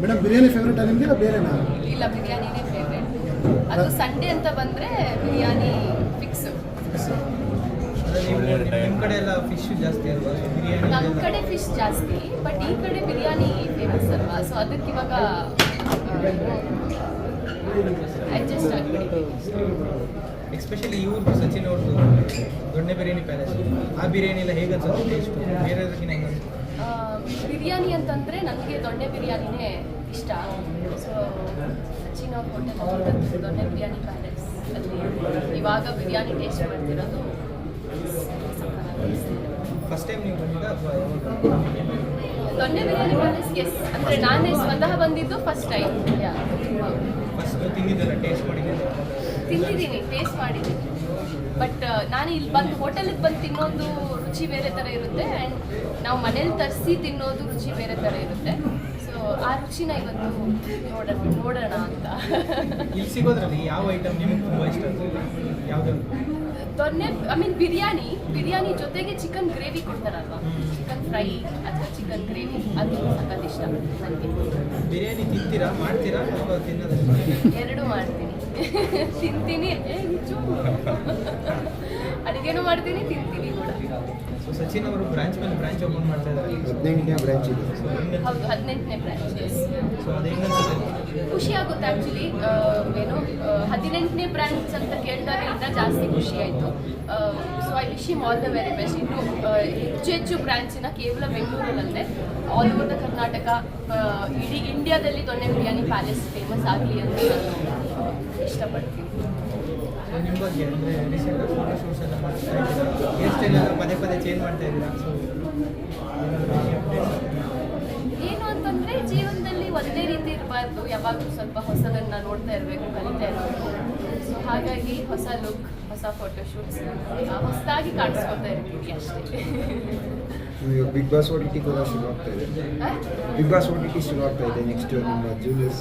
Madam biryani favourite ನಿಮಗೆ ಇಲ್ಲ ಬೇರೆನಾ? ಇಲ್ಲ ಬಿರಿಯಾನಿನೇ ಫೇವ್ರೇಟ್ ಅದು ಸಂಡೇ ಅಂತ ಬಂದ್ರೆ ಬಿರಿಯಾನಿ ಫಿಕ್ಸ್ ನಿಮ್ಮ ಕಡೆ ಎಲ್ಲ ಫಿಶ್ ಜಾಸ್ತಿ ಅಲ್ವಾ? ಬಿರಿಯಾನಿ ನಮ್ಮ ಕಡೆ ಫಿಶ್ ಜಾಸ್ತಿ ಬಟ್ ಈ ಕಡೆ ಬಿರಿಯಾನಿ ಫೇಮಸ್ ಅಲ್ವಾ? ಸೊ ಅದಕ್ಕೆ ಇವಾಗ ಅಡ್ಜಸ್ಟ್ ಆಗಿಬಿಟ್ಟಿದ್ದೀವಿ ಎಸ್ಪೆಷಲಿ ಇವ್ರದ್ದು ಸಚಿನ್ ಅವ್ರದ್ದು ದೊಣ್ಣೆ ಬಿರಿಯಾನಿ ಪ್ಯಾಲೇಸ್ ಆ ಬಿರಿಯಾನಿ ಎಲ್ಲ ಹೇಗೆ ಅನ್ಸುತ್ತೆ ಟೇಸ್ಟ್ ಬೇರೆದಕ್ಕಿಂತ ಹೆಂಗೆ ಬಿರಿಯಾನಿ ಅಂತಂದರೆ ನನಗೆ ದೊಣ್ಣೆ ಬಿರಿಯಾನಿನೇ ಇಷ್ಟ. ಸೊ ಅವ್ರ ಹೋಟೆಲ್ ದೊಣ್ಣೆ ಬಿರಿಯಾನಿ ಪ್ಯಾಲೇಸ್ ಅಲ್ಲಿ ಇವಾಗ ಬಿರಿಯಾನಿ ಟೇಸ್ಟ್ ಮಾಡ್ತಿರೋದು ಫಸ್ಟ್ ಟೈಮ್ ನೀವು ದೊಣ್ಣೆ ಬಿರಿಯಾನಿ ಪ್ಯಾಲೇಸ್ ಎಸ್ ಅಂದರೆ ನಾನೇ ಸ್ವತಃ ಬಂದಿದ್ದು ಫಸ್ಟ್ ಟೈಮ್ ತಿಂದಿದ್ದೀನಿ ಟೇಸ್ಟ್ ಮಾಡಿದ್ದೀನಿ. ಬಟ್ ನಾನು ಇಲ್ಲಿ ಬಂದು ಹೋಟೆಲಿಗೆ ಬಂದು ತಿನ್ನೋದು ರುಚಿ ಬೇರೆ ಥರ ಇರುತ್ತೆ ಆ್ಯಂಡ್ ನಾವು ಮನೇಲಿ ತರಿಸಿ ತಿನ್ನೋದು ರುಚಿ ಬೇರೆ ಥರ ಇರುತ್ತೆ. ಸೊ ಆ ರುಚಿನ ಇವತ್ತು ನೋಡೋಣ ನೋಡೋಣ ಅಂತ. ಇಲ್ಲಿ ಸಿಗೋದ್ರಲ್ಲಿ ಯಾವ ಐಟಮ್ ನಿಮಗೆ ತುಂಬ ಇಷ್ಟ? ದೊನ್ನೆ ಐ ಮೀನ್ ಬಿರಿಯಾನಿ ಬಿರಿಯಾನಿ ಜೊತೆಗೆ ಚಿಕನ್ ಗ್ರೇವಿ ಕೊಡ್ತಾರಲ್ವಾ? ಚಿಕನ್ ಫ್ರೈ ಅಥವಾ ಚಿಕನ್ ಗ್ರೇವಿ ಅದು ಸಖತ್ ಇಷ್ಟ. ನನಗೆ ಬಿರಿಯಾನಿ ತಿಂತೀರಾ ಮಾಡ್ತೀರಾ ಅಥವಾ ಎರಡು ಮಾಡ್ತೀನಿ. ತಿಂತೀನಿ. ಅಡಿಗೆನು ಮಾಡ್ತೀನಿ ತಿಂತೀನಿ ಸೊ ಸಚಿನ್ ಅವರು ಬ್ರಾಂಚ್ ಮೇಲೆ ಬ್ರಾಂಚ್ ಓಪನ್ ಮಾಡ್ತಾ ಇದ್ದಾರೆ. ಹದಿನೆಂಟನೇ ಬ್ರಾಂಚ್ ಇದೆ. ಹೌದು ಹದಿನೆಂಟನೇ ಬ್ರಾಂಚ್ ಸೊ ಖುಷಿ ಆಗುತ್ತೆ ಆ್ಯಕ್ಚುಲಿ ಏನು ಹದಿನೆಂಟನೇ ಬ್ರಾಂಚ್ ಅಂತ ಕೇಳಿದಾಗ ಇನ್ನೂ ಜಾಸ್ತಿ ಖುಷಿ ಆಯಿತು. So I wish him all the very best ಇನ್ನು ಹೆಚ್ಚು ಹೆಚ್ಚು ಬ್ರಾಂಚಿನ ಕೇವಲ ಬೆಂಗಳೂರಲ್ಲದೆ ಆಲ್ ಓವರ್ ದ ಕರ್ನಾಟಕ ಇಡೀ ಇಂಡಿಯಾದಲ್ಲಿ ದೊಣ್ಣೆ ಬಿರಿಯಾನಿ ಪ್ಯಾಲೇಸ್ ಫೇಮಸ್ ಆಗಲಿ ಅಂತ ಇಷ್ಟಪಡ್ತೀನಿ. ಸೊ ನಿಮ್ಮ ಬಗ್ಗೆ ಅಂದರೆ ರೀಸೆಂಟ್ ಫೋಟೋ ಶೂಟ್ಸ್ ಎಲ್ಲ ಮಾಡ್ತಾ ಇದ್ದೀರಾ? ಹೇರ್ ಸ್ಟೈಲ್ ಎಲ್ಲ ಪದೇ ಪದೇ ಚೇಂಜ್ ಮಾಡ್ತಾ ಇದ್ದೀರಾ? ಸೊ ಏನು ಅಂತಂದರೆ ಒಂದೇ ರೀತಿ ಇರಬಾರ್ದು. ಯಾವಾಗಲೂ ಸ್ವಲ್ಪ ಹೊಸದನ್ನ ನೋಡ್ತಾ ಇರಬೇಕು ಕಲಿತಾ ಇರಬೇಕು. ಸೊ ಹಾಗಾಗಿ ಹೊಸ ಲುಕ್ ಹೊಸ ಫೋಟೋಶೂಟ್ಸ್ ಹೊಸದಾಗಿ ಕಾಣಿಸ್ಕೊತಾ ಇರ್ತೀವಿ ಅಷ್ಟೇ. ಈಗ Bigg Boss O T T ಕೂಡ ಶುರು ಆಗ್ತಾ ಇದೆ. Bigg Boss O T T ಶುರು ಆಗ್ತಾ ಇದೆ ನೆಕ್ಸ್ಟ್ ನಿಮ್ಮ ಜೂನಿಯರ್ಸ್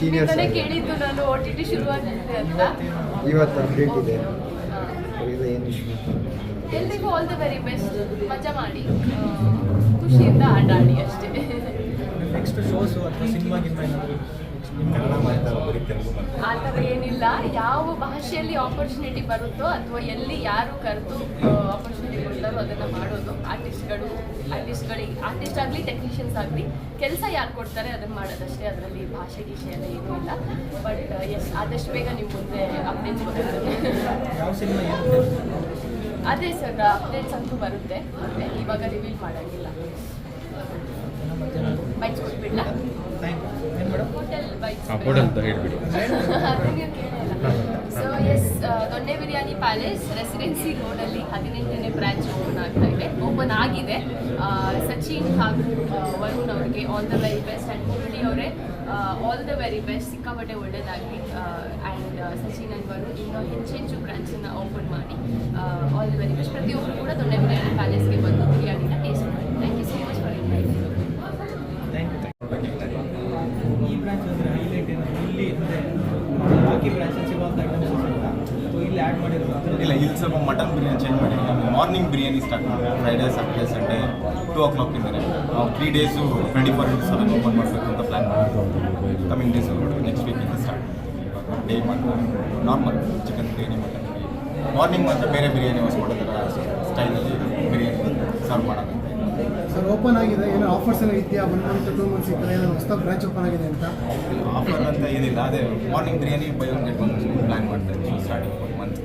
ಸೀನಿಯರ್ಸ್ ಕೇಳಿದ್ದು ನಾನು ಓ ಟಿ ಟಿ ಶುರುವಾಗಿದೆ ಅಂತ. ಇವತ್ತು ಅಪ್ಡೇಟ್ ಇದೆ. ಏನು ಇಶ್ಯೂ ಎಲ್ರಿಗೂ ಆಲ್ ದ ವೆರಿ ಬೆಸ್ಟ್ ಮಜಾ ಮಾಡಿ. ಖುಷಿಯಿಂದ ಆಟ ಆಡಿ ಅಷ್ಟೇ. ಶೋಸು ಅಥವಾ ಸಿನಿಮಾ ಗಿನ್ಮಾ ಏನಾದರೂ ಆ ಥರ ಏನಿಲ್ಲ ಯಾವ ಭಾಷೆಯಲ್ಲಿ ಆಪರ್ಚುನಿಟಿ ಬರುತ್ತೋ ಅಥವಾ ಎಲ್ಲಿ ಯಾರು ಕರೆದು ಆಪರ್ಚುನಿಟಿ ಕೊಡ್ತಾರೋ ಅದನ್ನು ಮಾಡೋದು. ಆರ್ಟಿಸ್ಟ್ಗಳು ಆರ್ಟಿಸ್ಟ್ಗಳಿಗೆ ಆರ್ಟಿಸ್ಟ್ ಆಗಲಿ ಟೆಕ್ನಿಷಿಯನ್ಸ್ ಆಗಲಿ ಕೆಲಸ ಯಾರು ಕೊಡ್ತಾರೆ ಅದನ್ನು ಮಾಡೋದಷ್ಟೇ ಅದರಲ್ಲಿ ಭಾಷೆ ವಿಷಯ ಎಲ್ಲ ಏನೂ ಇಲ್ಲ. ಬಟ್ ಎಸ್ ಆದಷ್ಟು ಬೇಗ ನಿಮ್ಮ ಮುಂದೆ ಅಪ್ಡೇಟ್ ಬರುತ್ತೆ ಅದೇ ಸರ್ ಅಪ್ಡೇಟ್ಸ್ ಅಂತೂ ಬರುತ್ತೆ. ಇವಾಗ ರಿವೀಲ್ ಮಾಡೋಂಗಿಲ್ಲ. ಬೈಕ್ಸ್ ಕೊಟ್ಬಿಡ್ಲಾ? ಥ್ಯಾಂಕ್ ಯು ಏನು ಹೋಟೆಲ್ ಬೈಕ್ಸ್ ಆ ಹೋಟೆಲ್ ಅಂತ ಹೇಳ್ಬಿಡಿ. ಸೊ ಎಸ್ ದೊಣ್ಣೆ ಬಿರಿಯಾನಿ ಪ್ಯಾಲೇಸ್ ರೆಸಿಡೆನ್ಸಿ ರೋಡಲ್ಲಿ ಹದಿನೆಂಟನೇ ಬ್ರಾಂಚ್ ಓಪನ್ ಆಗ್ತಾ ಇದೆ. ಓಪನ್ ಆಗಿದೆ. ಸಚಿನ್ ಹಾಗೂ ವರುಣ್ ಅವ್ರಿಗೆ all the very best and Murali ಅವರೇ ಆಲ್ ದ ವೆರಿ ಬೆಸ್ಟ್ ಸಿಕ್ಕಾಪಟ್ಟೆ ಒಳ್ಳೆಯದಾಗಲಿ ಆ್ಯಂಡ್ ಸಚಿನ್ ಆ್ಯಂಡ್ ವರುಣ್ ಇನ್ನೂ ಹೆಚ್ಚೆಚ್ಚು ಹೆಚ್ಚು ಬ್ರಾಂಚನ್ನು ಓಪನ್ ಮಾಡಿ ಆಲ್ ದ ವೆರಿ ಬೆಸ್ಟ್ ಪ್ರತಿಯೊಬ್ಬರು ಕೂಡ ದೊಣ್ಣೆ ಬಿರಿಯಾನಿ ಪ್ಯಾಲೇಸ್ಗೆ ಬಂದು ಬಿರಿಯಾನಿನ ಟೇಸ್ಟ್ ಮಾಡಿ thank you so much for inviting thank you ಈ ಬ್ರಾಂಚ್ ಅಂದರೆ ಹೈಲೈಟ್ ಏನು ಇಲ್ಲಿ ಅಂದರೆ ಬಾಕಿ ಬ್ರಾಂಚಲ್ಲಿ ಸಿಗುವಂಥ ಐಟಮ್ಸ್ ಸಿಗುತ್ತಾ ಅಥವಾ ಇಲ್ಲಿ ಇಲ್ಲ ಸ್ವಲ್ಪ ಮಟನ್ ಬಿರಿಯಾನಿ ಚೇಂಜ್ ಮಾಡಿ. ಮಾರ್ನಿಂಗ್ ಬಿರಿಯಾನಿ ಸ್ಟಾರ್ಟ್ ಮಾಡಿ Friday Saturday Sunday two o ಕ್ಲಾಕಿಂದನೇ ನಾವು three days twenty four into seven open ಮಾಡಬೇಕು ಅಂತ ಪ್ಲ್ಯಾನ್ ಮಾಡಿದ್ವಿ. ಕಮಿಂಗ್ ಡೇಸ್ ನೆಕ್ಸ್ಟ್ ವೀಕಿಂದ ಸ್ಟಾರ್ಟ್ ಡೇ ಮತ್ತು normal chicken biryani mutton biryani morning ಮಾತ್ರ ಬೇರೆ ಬಿರಿಯಾನಿ ಹೊಸ ಮಾಡೋದಿಲ್ಲ ಸ್ಟೈಲಲ್ಲಿ ಬಿರಿಯಾನಿ ಸರ್ವ್ ಮಾಡೋದು. ಓಪನ್ ಆಗಿದೆ ಏನೋ ಆಫರ್ಸ್ ಏನೋ ಇದೆಯಾ? ಒನ್ ಮಂತ್ ಟೂ ಮಂತ್ಸ್ ಈ ಥರ ಏನೋ ಹೊಸ ಬ್ರಾಂಚ್ ಓಪನ್ ಆಗಿದೆ ಅಂತ. ಆಫರ್ ಅಂತ ಏನಿಲ್ಲ ಅದೇ morning biryani buy one get one plan ಮಾಡ್ತಾ ಇದ್ದೀವಿ starting one month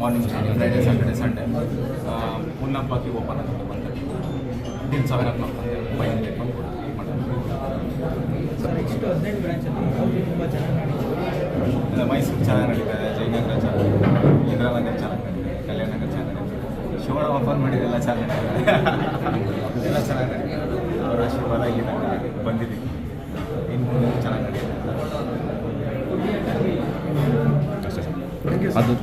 morning Friday Saturday Sunday ಮುನ್ನಪ್ಪಾಕಿ open ಆಗುತ್ತೆ ಒನ್ ತರ್ಟಿ ಸಾವಿರ seven o'clock buy one get one next ಹದಿನೆಂಟು ಬ್ರಾಂಚಲ್ಲಿ ಯಾವುದು ತುಂಬ ಚೆನ್ನಾಗಿ ನಡೀತಿದೆ ಮೈಸೂರು ಚೆನ್ನಾಗಿ ನಡೀತಾ ಇದೆ ಜಯನಗರ ಚೆನ್ನಾಗಿ ಇಂದಿರಾನಗರ ಚೆನ್ನಾಗಿ ಶಿವಣ ಓಪನ್ ಮಾಡಿದ್ರೆ ಎಲ್ಲ ಚೆನ್ನಾಗಿ ಎಲ್ಲ ಚೆನ್ನಾಗಿ ಅವರ ಆಶೀರ್ವಾದ ಇಲ್ಲಿ ತನಕ ಬಂದಿದ್ದೀವಿ ಇನ್ನು ಮುಂದೆ ಚೆನ್ನಾಗಿ ಅದು